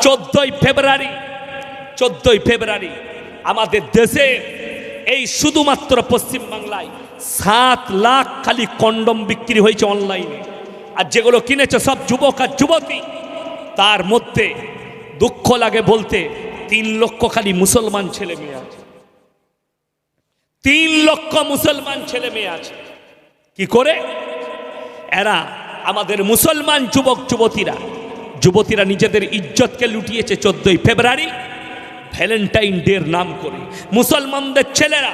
চোদ্দই ফেব্রুয়ারি চোদ্দই ফেব্রুয়ারি আমাদের দেশে এই শুধুমাত্র পশ্চিম বাংলায় সাত লাখ খালি কন্ডম বিক্রি হয়েছে অনলাইনে। আর যেগুলো কিনেছে সব যুবক আর যুবতী, তার মধ্যে দুঃখ লাগে বলতে তিন লক্ষ খালি মুসলমান ছেলে মেয়ে আছে। তিন লক্ষ মুসলমান ছেলে মেয়ে আছে। কি করে? এরা আমাদের মুসলমান যুবক, যুবতীরা যুবতীরা নিজেদের ইজ্জতকে লুটিয়েছে চোদ্দই ফেব্রুয়ারি, ভ্যালেন্টাইন ডের নাম করে। মুসলমানদের ছেলেরা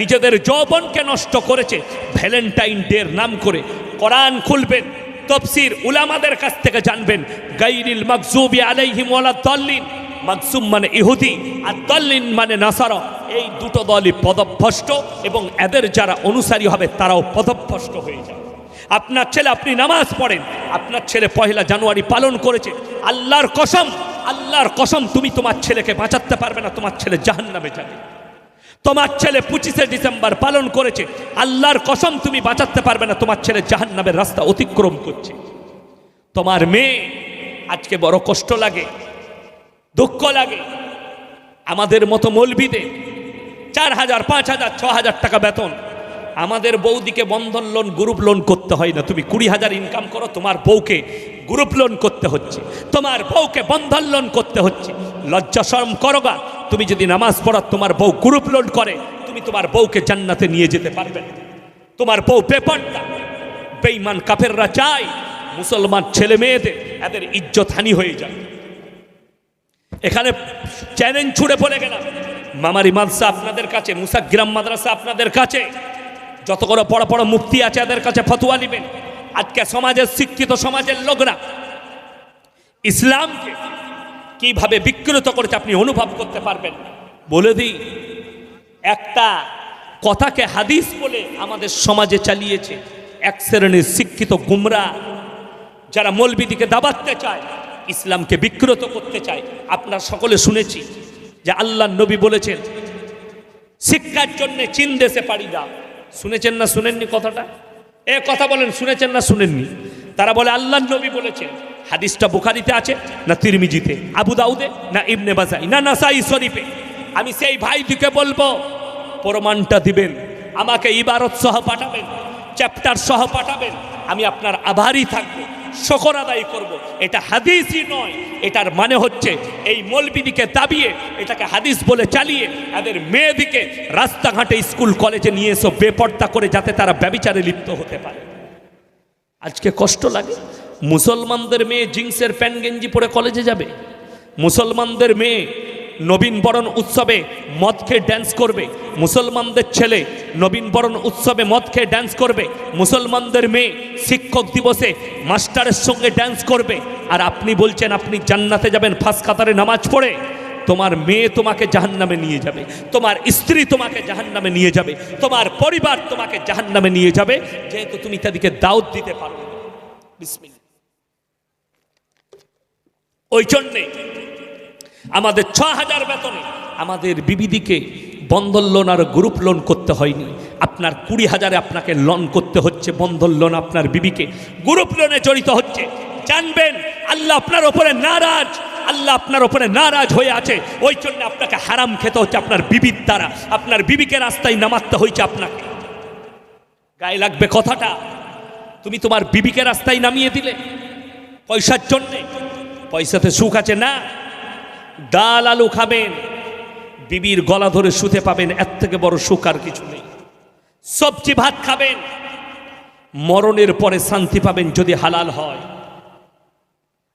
নিজেদের যৌবনকে নষ্ট করেছে, ভ্যালেন্টাইন ডের নাম করে। কোরআন খুলবেন, তফসির উলামাদের কাছ থেকে জানবেন, গাইরিল মাকজুবি আলাইহিম ওয়ালা মাকসুম মানে ইহুদি, আর দল্লিন মানে নাসারা। এই দুটো দলই পদভ্রষ্ট এবং এদের যারা অনুসারী হবে, তারাও পদভ্রষ্ট হয়ে যাবে। আপনার ছেলে আপনি নামাজ পড়েন। আপনার ছেলে পহেলা জানুয়ারি পালন করেছে। আল্লাহর কসম আল্লাহর কসম তুমি তোমার ছেলেকে বাঁচাতে পারবে না, তোমার ছেলে জাহান্নামে যাবে। তোমার ছেলে পঁচিশে ডিসেম্বর পালন করেছে। আল্লাহর কসম তুমি বাঁচাতে পারবে না, তোমার ছেলে জাহান্নামের রাস্তা অতিক্রম করছে। তোমার মেয়ে, আজকে বড় কষ্ট লাগে, দুঃখ লাগে। আমাদের মতো মলবিদে চার হাজার, পাঁচ হাজার, ছ হাজার টাকা বেতন। আমাদের বৌদিকে বন্ধন লোন গ্রুপ লোন করতে হয় না। তুমি কুড়ি হাজার ইনকাম করো, তোমার বউকে গ্রুপ লোন করতে হচ্ছে। তোমার বউকে বন্ধন লোন করতে হচ্ছে। লজ্জা শরম করো গা। তুমি যদি নামাজ পড়া, তোমার বউ গ্রুপ লোন করে, তুমি তোমার বউকে জান্নাতে নিয়ে যেতে পারবে তোমার বউ পেপারটা বেইমান কাফেররা চায় মুসলমান ছেলে মেয়েদের এদের ইজ্জত হানি হয়ে যায় এখানে চ্যালেঞ্জ ছুড়ে পড়ে গেলাম। মামারি মাদ্রাসা আপনাদের কাছে, মুসাগ্রাম মাদ্রাসা আপনাদের কাছে। যত করে বড় বড় মুক্তি আছে এদের কাছে ফতুয়া নেবেন। আজকে সমাজের শিক্ষিত সমাজের লোকরা ইসলামকে কীভাবে বিকৃত করেছে আপনি অনুভব করতে পারবেন। বলে দিই, একটা কথাকে হাদিস বলে আমাদের সমাজে চালিয়েছে এক শ্রেণির শিক্ষিত গুমরা, যারা মলবিদিকে দাবাতে চায়, ইসলামকে বিকৃত করতে চায়। আপনার সকলে শুনেছি যে আল্লাহ নবী বলেছেন, শিক্ষার জন্য চীন দেশে পাড়ি দাও। শুনেছেন না শুনেননি কথাটা? এ কথা বলেন, শুনেছেন না শুনেননি? তারা বলে আল্লাহ নবী বলেছেন। হাদিসটা বুখারিতে আছে না তিরমিজিতে? আবু দাউদে না ইবনে বাজাই? না নাসাই শরীফে? আমি সেই ভাইটিকে বলব, প্রমাণটা দিবেন, আমাকে ইবারত সহ পাঠাবেন, চ্যাপ্টার সহ পাঠাবেন, আমি আপনার আভারই থাকব। শকর আদায় করব। এটা হাদিসই নয়। এটার মানে হচ্ছে এই মলবিদিকে দাবিয়ে, এটাকে হাদিস বলে চালিয়ে তাদের মেয়েদিকে রাস্তাঘাটে স্কুল, কলেজে নিয়ে এসো, বেপর্দা করে যাতে তারা ব্যবিচারে লিপ্ত হতে পারে। আজকে কষ্ট লাগে? মুসলমানদের মেয়ে জিন্সের প্যান্ট গেঞ্জি পরে কলেজে যাবে? মুসলমানদের মেয়ে নবীন বরণ উৎসবে মদ খেয়ে ড্যান্স করবে। মুসলমানদের ছেলে নবীন বরণ উৎসবে মদ খেয়ে ড্যান্স করবে। মুসলমানদের মেয়ে শিক্ষক দিবসে মাস্টারের সঙ্গে ড্যান্স করবে। আর আপনি বলছেন, আপনি জান্নাতে যাবেন, ফাঁস কাতারে নামাজ পড়ে? তোমার মেয়ে তোমাকে জাহান্নামে নিয়ে যাবে। তোমার স্ত্রী তোমাকে জাহান্নামে নিয়ে যাবে। তোমার পরিবার তোমাকে জাহান্নামে নিয়ে যাবে। যেহেতু তুমি তাদেরকে দাউদ দিতে পারো না। ওই জন্যে আমাদের ছ হাজার বেতনে আমাদের বিবিদিকে বন্ধন লোন আর গ্রুপ লোন করতে হয়নি। আপনার কুড়ি হাজারে আপনাকে লোন করতে হচ্ছে, বন্ধন লোন আপনার বিবিকে। গ্রুপ লোনে জড়িত হচ্ছে। জানবেন, আল্লাহ আপনার ওপরে নারাজ। আল্লাহ আপনার ওপরে নারাজ হয়ে আছে। ওই জন্য আপনাকে হারাম খেতে হচ্ছে আপনার বিবির দ্বারা। আপনার বিবিকে রাস্তায় নামাতে হয়েছে আপনাকে। গায়ে লাগবে কথাটা। তুমি তোমার বিবিকে রাস্তায় নামিয়ে দিলে পয়সার জন্যে। পয়সাতে সুখ আছে না? ডাল আলু খাবেন, বিবির গলা ধরে শুতে পাবেন, এর থেকে বড় সুখ আর কিছু নেই। সবজি ভাত খাবেন, মরণের পরে শান্তি পাবেন যদি হালাল হয়।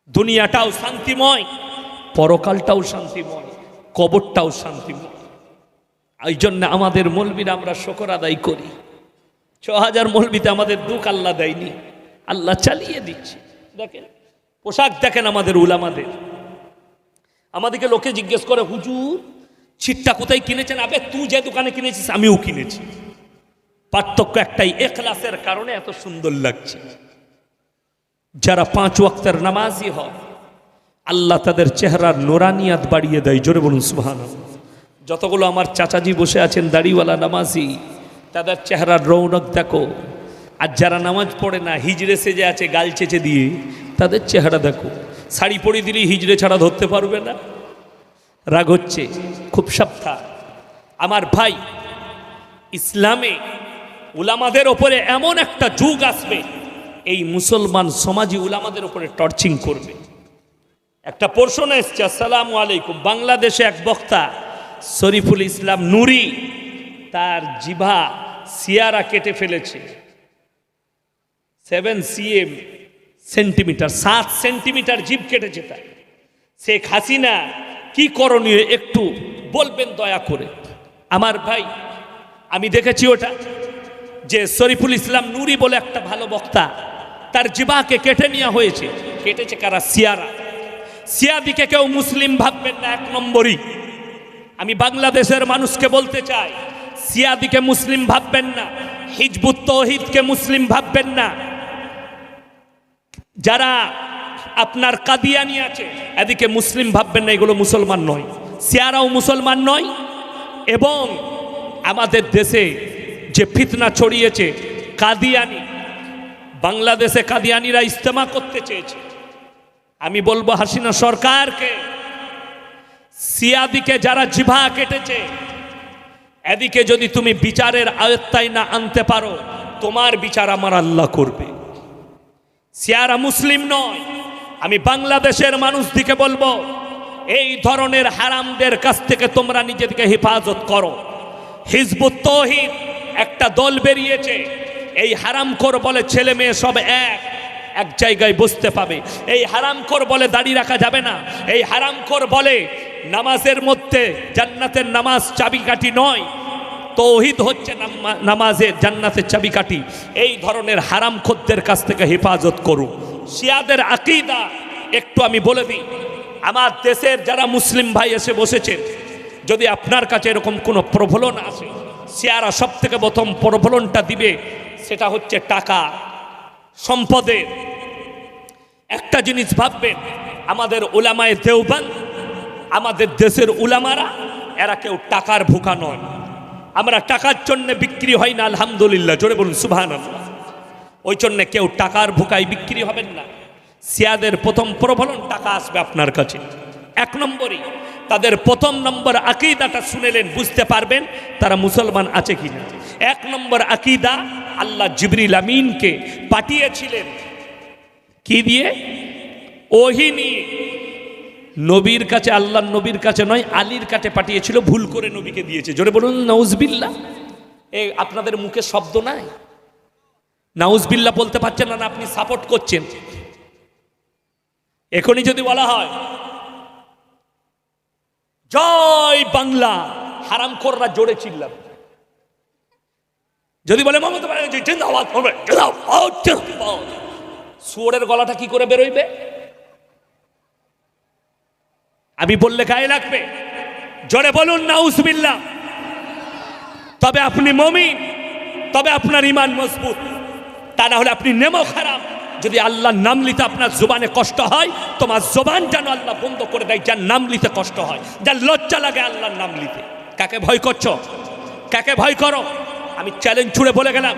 দুনিয়াটাও শান্তিময়, পরকালটাও শান্তিময়, কবরটাও শান্তিময়। এই জন্য আমাদের মলবিরা আমরা শকর আদায় করি। ছ হাজার মলবিতে আমাদের দুঃখ আল্লাহ দেয়নি, আল্লাহ চালিয়ে দিচ্ছে। দেখেন, পোশাক দেখেন আমাদের উলামাদের। আমাদেরকে লোকে জিজ্ঞেস করে, হুজুর, ছিটটা কোথায় কিনেছেন? আবে, তুই যে দোকানে কিনেছিস, আমিও কিনেছি। পার্থক্য একটাই, এখলাসের কারণে এত সুন্দর লাগছে। যারা পাঁচ ওয়াক্তের নামাজি হয় আল্লাহ তাদের চেহারার নোরানিয়াত বাড়িয়ে দেয়, জোরে বলুন সুহান যতগুলো আমার চাচাজি বসে আছেন, দাড়িওয়ালা নামাজি, তাদের চেহারার রৌনক দেখো। আর যারা নামাজ পড়ে না, হিজড়ে সেজে আছে, গাল চেচে দিয়ে, তাদের চেহারা দেখো। শাড়ি পরিয়ে দিলেই হিজড়ে ছাড়া ধরতে পারবে না। রাগ হচ্ছে, খুব সাবধান। আমার ভাই, ইসলামে উলামাদের ওপরে এমন একটা যুগ আসবে, এই মুসলমান সমাজই উলামাদের ওপরে টর্চিং করবে। একটা প্রশ্ন এসছে, আসসালামু আলাইকুম। বাংলাদেশে এক বক্তা, শরীফুল ইসলাম নুরি, তার জিভা, সিয়ারা কেটে ফেলেছে। সেভেন সিএম সেন্টিমিটার, সাত সেন্টিমিটার জিভ কেটেছে তার শেখ হাসিনা কি করণীয় একটু বলবেন দয়া করে। আমার ভাই, আমি দেখেছি ওটা, যে শরীফুল ইসলাম নুরি বলে একটা ভালো বক্তা, তার জিবাকে কেটে নেওয়া হয়েছে। কেটেছে কারা? সিয়ারা। সিয়াদিকে কেউ মুসলিম ভাববেন না, এক নম্বরই। আমি বাংলাদেশের মানুষকে বলতে চাই, সিয়াদিকে মুসলিম ভাববেন না, হিজবুত তৌহিদকে মুসলিম ভাববেন না। যারা আপনার কাদিয়ানি আছে, এদিকে মুসলিম ভাববেন না, এগুলো মুসলমান নয়। সিয়ারাও মুসলমান নয়, এবং আমাদের দেশে যে ফিতনা ছড়িয়েছে, কাদিয়ানি, বাংলাদেশে কাদিয়ানিরা ইস্তেমা করতে চেয়েছে। আমি বলব হাসিনা সরকারকে, সিয়াদিকে যারা জিভা কেটেছে, এদিকে যদি তুমি বিচারের আয়ত্তায় না আনতে পারো, তোমার বিচার আমার আল্লাহ করবে। সিয়ারা মুসলিম নয়। আমি বাংলাদেশের মানুষ দিকে বলব, এই ধরনের হারামদের কাছ থেকে তোমরা নিজেদেরকে হেফাজত করো। হিজবুত তৌহিদ একটা দল বেরিয়েছে, এই হারামখোর বলে ছেলে মেয়ে সব এক এক জায়গায় বসতে পাবে। এই হারামখোর বলে দাড়ি রাখা যাবে না। এই হারামখোর বলে নামাজের মধ্যে জান্নাতের নামাজ চাবিকাঠি নয়। তৌহিদ হচ্ছে নামা- নামাজের জান্নাতের চাবিকাঠি। এই ধরনের হারাম খদ্দের কাছ থেকে হেফাজত করুন। শিয়াদের আকিদা, একটু আমি বলে দিই, আমার দেশের যারা মুসলিম ভাই এসে বসেছেন, যদি আপনার কাছে এরকম কোনো প্রবলন আসে, শিয়ারা সব থেকে প্রথম প্রবলনটা দিবে, সেটা হচ্ছে টাকা সম্পদের একটা জিনিস ভাববেন, আমাদের ওলামায় দেওবান, আমাদের দেশের উলামারা, এরা কেউ টাকার ভুকা নয়। আমরা টাকার জন্য বিক্রি হয় না, আলহামদুলিল্লাহ। জোরে বলুন সুভান ওই জন্য কেউ টাকার ভুকায় বিক্রি হবেন না। সিয়াদের প্রথম প্রবলন টাকা আসবে আপনার কাছে। এক নম্বরই, তাদের প্রথম নম্বর আকিদাটা শুনেলেন, বুঝতে পারবেন তারা মুসলমান আছে কি না এক নম্বর আকিদা, আল্লাহ জিবরিল আমিনকে পাঠিয়েছিলেন। কি দিয়ে? ওহি নিয়ে। নবীর কাছে আল্লাহ নবীর কাছে নয়, আলীর কাছে পাঠিয়েছিল, ভুল করে নবীকে দিয়েছে। জোরে বলুন নাউজবিল্লা এ, আপনাদের মুখে শব্দ নাই? নাউজবিল্লা বলতে পারছেন না আপনি সাপোর্ট করছেন। এখনই যদি বলা হয়, জয় বাংলা হারাম হারামখোররা জোরে চিল্লাম যদি বলে মমতা ব্যানার্জি জিন্দাবাদ হবে। শুয়োরের গলাটা কি করে বেরোইবে? আমি বললে গায়ে লাগবে। জোরে বলুন না উসবিল্লা তবে আপনি মমিন, তবে আপনার ইমান মজবুত। তা না হলে আপনি নেমো খারাপ। যদি আল্লাহর নাম নিতে আপনার জোবানে কষ্ট হয়, তোমার জোবান যেন আল্লাহ বন্ধ করে দেয়, যার নাম নিতে কষ্ট হয়, যার লজ্জা লাগে আল্লাহর নাম নিতে। কাকে ভয় করছ? কাকে ভয় করো? আমি চ্যালেঞ্জ ছুড়ে বলে গেলাম।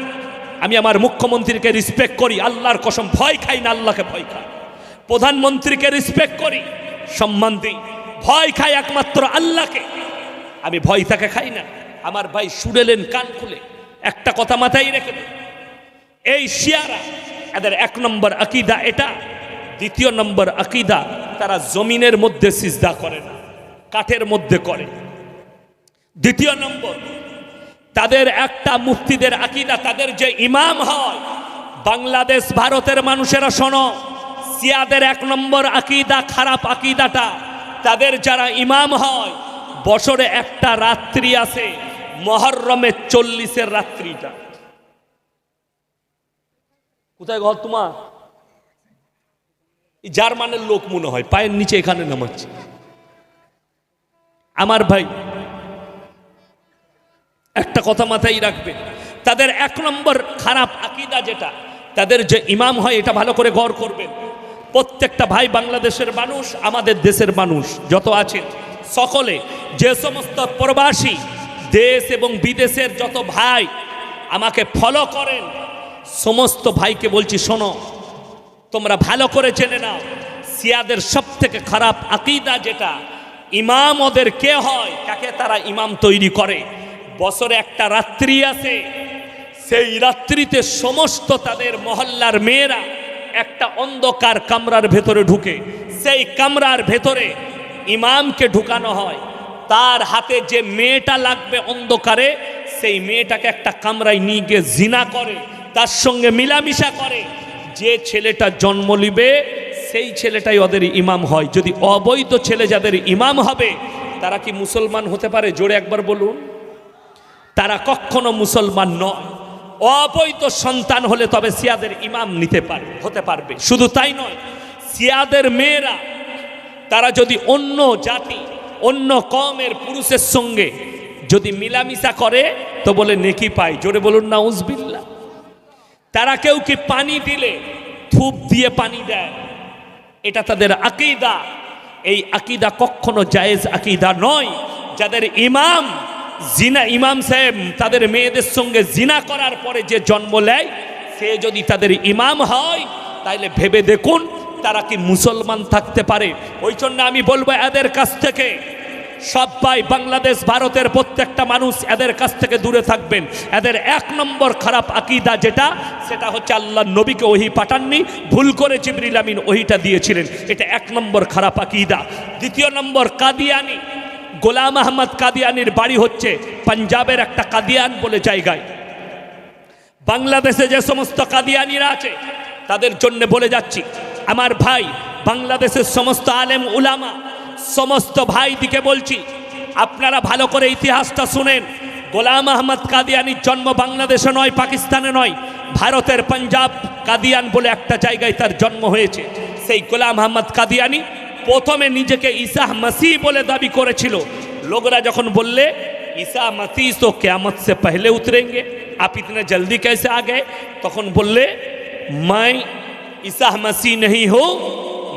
আমি আমার মুখ্যমন্ত্রীকে রেসপেক্ট করি, আল্লাহর কসম ভয় খাই না, আল্লাহকে ভয় খাই। প্রধানমন্ত্রীকে রেসপেক্ট করি, সম্মান দিই। ভয় খাই একমাত্র আল্লাহকে। আমি ভয় তাকে খাই না। আমার ভাই শুনেলেন কান খুলে। একটা কথা মাথায় রেখে এই শিয়ারা, এদের এক নম্বর আকিদা এটা। দ্বিতীয় নম্বর আকিদা, তারা জমিনের মধ্যে সিজদা করে না, কাঠের মধ্যে করে। দ্বিতীয় নম্বর, তাদের একটা মুফতিদের আকিদা, তাদের যে ইমাম হয়, বাংলাদেশ, ভারতের মানুষেরা শোনো সিয়াদের এক নম্বর আকিদা, খারাপ আকিদাটা তাদের যারা ইমাম হয়, বছরে একটা রাত্রি আছে মহরমের চল্লিশের রাত্রিটা। কোথায় ঘর তোমার? জার্মানের লোক মনে হয়, পায়ের নিচে এখানে নামাচ্ছে। আমার ভাই, একটা কথা মাথায় রাখবে, তাদের এক নম্বর খারাপ আকিদা যেটা, তাদের যে ইমাম হয়, এটা ভালো করে গড় করবেন। প্রত্যেকটা ভাই বাংলাদেশের মানুষ, আমাদের দেশের মানুষ, যত আছেন সকলে, যে সমস্ত প্রবাসী, দেশ এবং বিদেশের যত ভাই আমাকে ফলো করেন, সমস্ত ভাইকে বলছি, শোনো, তোমরা ভালো করে জেনে নাও, সিয়াদের সব থেকে খারাপ আকিদা যেটা, ইমাম ওদের কে হয়, কাকে তারা ইমাম তৈরি করে? বছরে একটা রাত্রি আছে, সেই রাত্রিতে সমস্ত তাদের মহল্লার মেয়েরা একটা অন্ধকার কামরার ভেতরে ঢুকে, সেই কামরার ভেতরে ইমামকে ঢুকানো হয়। তার হাতে যে মেয়েটা লাগবে অন্ধকারে, সেই মেয়েটাকে একটা কামরায় নিয়ে গিয়ে জিনা করে, তার সঙ্গে মিলামিশা করে। যে ছেলেটা জন্ম নিবে, সেই ছেলেটাই ওদের ইমাম হয়। যদি অবৈধ ছেলে যাদের ইমাম হবে, তারা কি মুসলমান হতে পারে? জোরে একবার বলুন। তারা কখনো মুসলমান নয়। অবৈধ সন্তান হলে তবে সিয়াদের ইমাম নিতে পারবে হতে পারবে। শুধু তাই নয়, সিয়াদের মেয়েরা, তারা যদি অন্য জাতি, অন্য কমের পুরুষের সঙ্গে যদি মিলামিশা করে, তো বলে নেকি পায়। জোরে বলুন না উজবিল্লা তারা কেউ কি পানি দিলে থুপ দিয়ে পানি দেয়? এটা তাদের আকিদা। এই আকিদা কখনো জায়েজ আকিদা নয়। যাদের ইমাম জিনা ইমাম সাহেব তাদের মেয়েদের সঙ্গে জিনা করার পরে যে জন্ম নেয়, সে যদি তাদের ইমাম হয়, তাইলে ভেবে দেখুন তারা কি মুসলমান থাকতে পারে। ওই জন্য আমি বলব এদের কাছ থেকে সবাই বাংলাদেশ, ভারতের প্রত্যেকটা মানুষ এদের কাছ থেকে দূরে থাকবেন। এদের এক নম্বর খারাপ আকিদা যেটা, সেটা হচ্ছে আল্লাহ নবীকে ওহি পাঠাননি, ভুল করে জিবরিল আমিন ওহিটা দিয়েছিলেন। এটা এক নম্বর খারাপ আকিদা। দ্বিতীয় নম্বর কাদিয়ানি। গোলাম আহমদ কাদিয়ানির বাড়ি হচ্ছে পাঞ্জাবের একটা কাদিয়ান বলে জায়গায়। বাংলাদেশে যে সমস্ত কাদিয়ানিরা আছে, তাদের জন্য বলে যাচ্ছি, আমার ভাই, বাংলাদেশের সমস্ত আলেম উলামা, সমস্ত ভাই দিকে বলছি, আপনারা ভালো করে ইতিহাসটা শুনেন। গোলাম আহমদ কাদিয়ানির জন্ম বাংলাদেশে নয়, পাকিস্তানে নয়, ভারতের পাঞ্জাব কাদিয়ান বলে একটা জায়গায় তার জন্ম হয়েছে। সেই গোলাম আহমদ কাদিয়ানি প্রথমে নিজেকে ঈশাহ মাসি বলে দাবি করেছিল। লোকরা যখন বললে, ঈসা মাসি তো ক্যামত সে পহলে উতরেঙ্গে, আপ ইতনে জলদি কেসে আগে তখন বললে, মাই ঈসা মাসি নেই হো,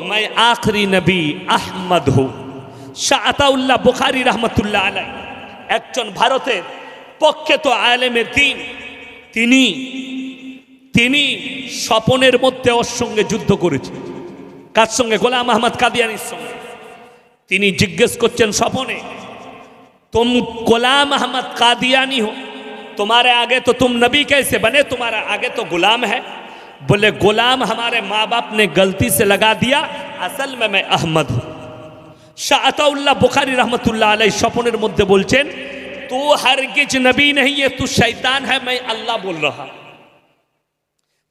মাই আখরি নবী আহমদ হো। শাহতাউল্লাহ বুখারি রহমতুল্লাহ আলাই একজন ভারতের পক্ষে তো আলেমের দিন। তিনি তিনি স্বপনের মধ্যে ওর সঙ্গে যুদ্ধ করেছেন কার সঙ্গে গোলাম আহমদ কাদিয়ানির সঙ্গে তিনি জিজ্ঞেস করছেন স্বপনে तुम गुलाम अहमद कादियानी हो तुम्हारे आगे तो तुम नबी कैसे बने तुम्हारा आगे तो गुलाम है बोले गुलाम हमारे माँ बाप ने गलती से लगा दिया असल में मैं अहमद हूँ শাহ আতাউল্লাহ বুখারি রহমতুল্লাহ আলাই স্বপনের মধ্যে বলছেন তু हरगिज नबी नहीं है तू शैतान है मैं अल्लाह बोल रहा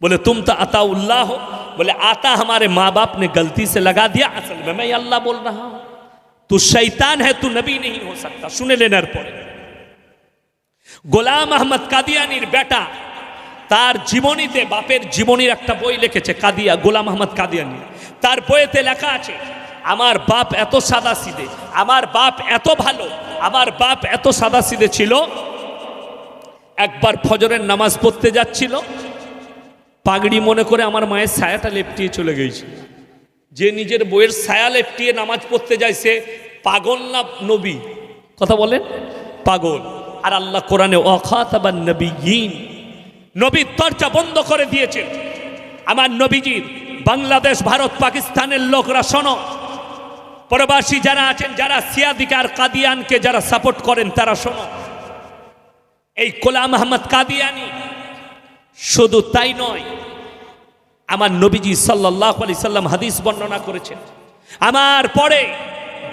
बोले तुम तो अताउल्लाह हो बोले आता हमारे माँ बाप ने गलती से लगा दिया असल में मैं अल्लाह बोल रहा हूँ तू शैतान है तू नबी नहीं हो सकता শুনে লেনার পরে গোলাম আহমদ কাদিয়ানির বেটা তার জীবনীতে বাপের জীবনীর একটা বই লিখেছে কাদিয়া গোলাম আহমদ কাদিয়ানি তার বইয়েতে লেখা আছে আমার বাপ এত সাদা সিদে আমার বাপ এত ভালো আমার বাপ এত সাদা সিদে ছিল একবার ফজরের নামাজ পড়তে যাচ্ছিল পাগড়ি মনে করে আমার মায়ের ছায়াটা লেপটিয়ে চলে গেছে। যে নিজের বইয়ের ছায়া লেপটিয়ে নামাজ পড়তে যায়, সে পাগল না নবী? কথা বলেন, পাগল। আর আল্লাহ কোরআনে, অখাতাবান নবীন নবীর দরজা বন্ধ করে দিয়েছেন। আমার নবীজির বাংলাদেশ, ভারত, পাকিস্তানের লোকরা, শোনো। প্রবাসী যারা আছেন, যারা সিয়াদিকার কাদিয়ানকে যারা সাপোর্ট করেন, তারা শোনো। এই গোলাম আহমদ কাদিয়ানি শুধু তাই নয়, আমার নবীজি সাল্লাহ আলি সাল্লাম হাদিস বর্ণনা করেছেন, আমার পরে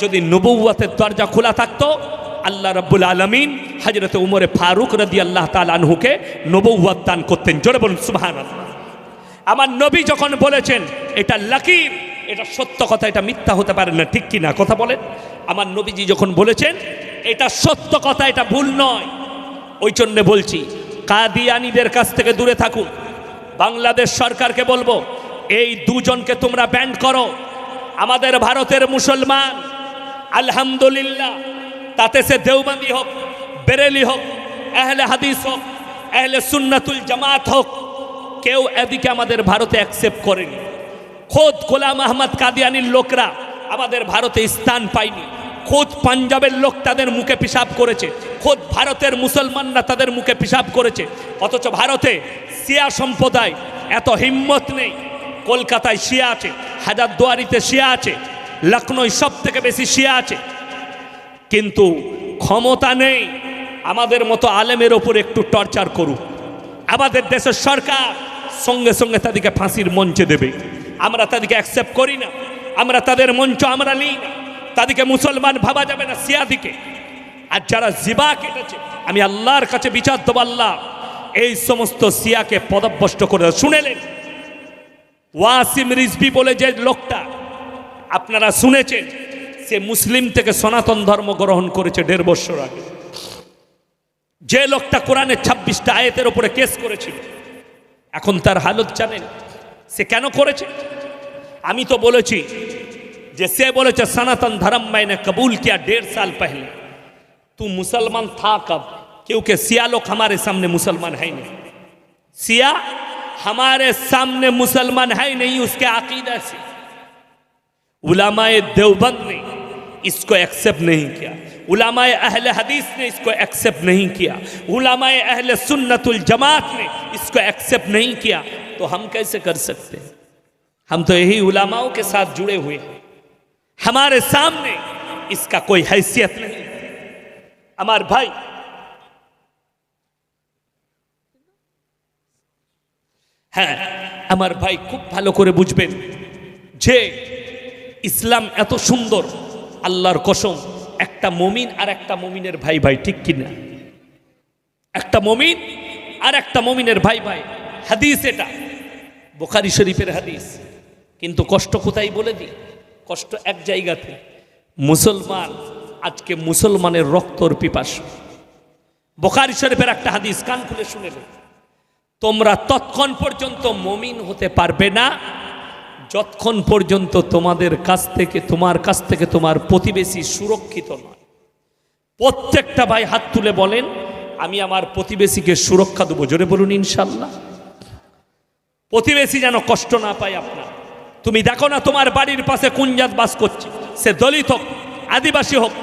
যদি নবুয়াতের দরজা খোলা থাকতো, আল্লাহ রব্বুল আলমিন হজরত উমরে ফারুক রদি আল্লাহ তালহুকে নবুয়াত দান করতেন। জোরে বলুন সুবাহান আমার নবী যখন বলেছেন, এটা লাকির এটা সত্য কথা, এটা মিথ্যা হতে পারে না, ঠিক কি না কথা বলেন। আমার নবীজি যখন বলেছেন, এটা সত্য কথা, এটা ভুল নয়, ওই জন্যে বলছি কাদিয়ানিদের কাছ থেকে দূরে থাকুন। বাংলাদেশ সরকারকে বলব, এই দুজনকে তোমরা ব্যান্ড করো। আমাদের ভারতের মুসলমান, আলহামদুলিল্লাহ, তাতে সে দেওবন্দি হোক, বেরেলি হোক, আহলে হাদিস হোক, আহলে সুন্নাতুল জামাত হোক, কেউ এদিকে আমাদের ভারতে অ্যাকসেপ্ট করেনি। খোদ গোলাম আহমদ কাদিয়ানির লোকরা আমাদের ভারতে স্থান পায়নি। খোদ পাঞ্জাবের লোক তাদের মুখে পিসাব করেছে। খোদ ভারতের মুসলমানরা তাদের মুখে পিসাব করেছে। অথচ ভারতে শিয়া সম্প্রদায় এত হিম্মত নেই। কলকাতায় শিয়া আছে, হাজারদুয়ারিতে শিয়া আছে লখনৌ সব থেকে বেশি শিয়া আছে। কিন্তু ক্ষমতা নেই। আমাদের মতো আলেমের ওপর একটু টর্চার করুক। আমাদের দেশের সরকার সঙ্গে সঙ্গে তাদেরকে ফাঁসির মঞ্চে দেবে। আমরা তাদেরকে অ্যাকসেপ্ট করি না। আমরা তাদের মঞ্চ আমরা নিই না। তাদেরকে মুসলমান ভাবা যাবে না সিয়াদিকে আর যারা জিবা কেটেছে, আমি আল্লাহর কাছে বিচার দেবো, আল্লাহ, এই সমস্ত সিয়াকে পদভ্যস্ত করে শুনেলেন ওয়াসিম রিজবি বলে যে লোকটা, আপনারা শুনেছেন, সে মুসলিম থেকে সনাতন ধর্ম গ্রহণ করেছে দেড় বছর আগে। যে লোকটা কোরআনের ছাব্বিশটা আয়তের ওপরে কেস করেছিল, এখন তার হালত জানেন, সে কেন করেছে? আমি তো বলেছি যে সে বলেছে, সনাতন ধর্ম মাইনে কবুল কিয়া দেড় সাল পহলে। तू मुसलमान था कब? क्योंकि सिया लोग हमारे सामने मुसलमान है नहीं। सिया हमारे सामने मुसलमान है नहीं उसके अकीदा से। उलामाए देवबंद ने इसको एक्सेप्ट नहीं किया। उलामाए अहले हदीस ने इसको एक्सेप्ट नहीं किया। उलामाए अहले सुन्नतुल जमात ने इसको एक्सेप्ट नहीं किया। तो हम कैसे कर सकते हैं? हम तो यही उलामाओं के साथ जुड़े हुए हैं। हमारे सामने इसका कोई हैसियत नहीं। আমার ভাই। হ্যাঁ আমার ভাই খুব ভালো করে বুঝবেন যে ইসলাম এত সুন্দর, আল্লাহর কসম, একটা মমিন আর একটা মমিনের ভাই ভাই, ঠিক কিনা একটা মমিন আর একটা মমিনের ভাই ভাই, হাদিস এটা, বোখারি শরীফের হাদিস। কিন্তু কষ্ট কোথায় বলে দি কষ্ট এক জায়গাতে, মুসলমান আজকে মুসলমানের রক্তর পিপাস। বোখারি শরীফের একটা হাদিস, কান খুলে শুনে তোমরা তৎক্ষণ পর্যন্ত মমিন হতে পারবে না, যতক্ষণ পর্যন্ত তোমাদের কাছ থেকে, তোমার কাছ থেকে তোমার প্রতিবেশী সুরক্ষিত নয়। প্রত্যেকটা ভাই হাত তুলে বলেন, আমি আমার প্রতিবেশীকে সুরক্ষা দেবো। জোরে বলুন, ইনশাল্লাহ। প্রতিবেশী যেন কষ্ট না পায় আপনার। তুমি দেখো না তোমার বাড়ির পাশে কোন জাত বাস করছে। সে দলিত হোক, আদিবাসী হোক।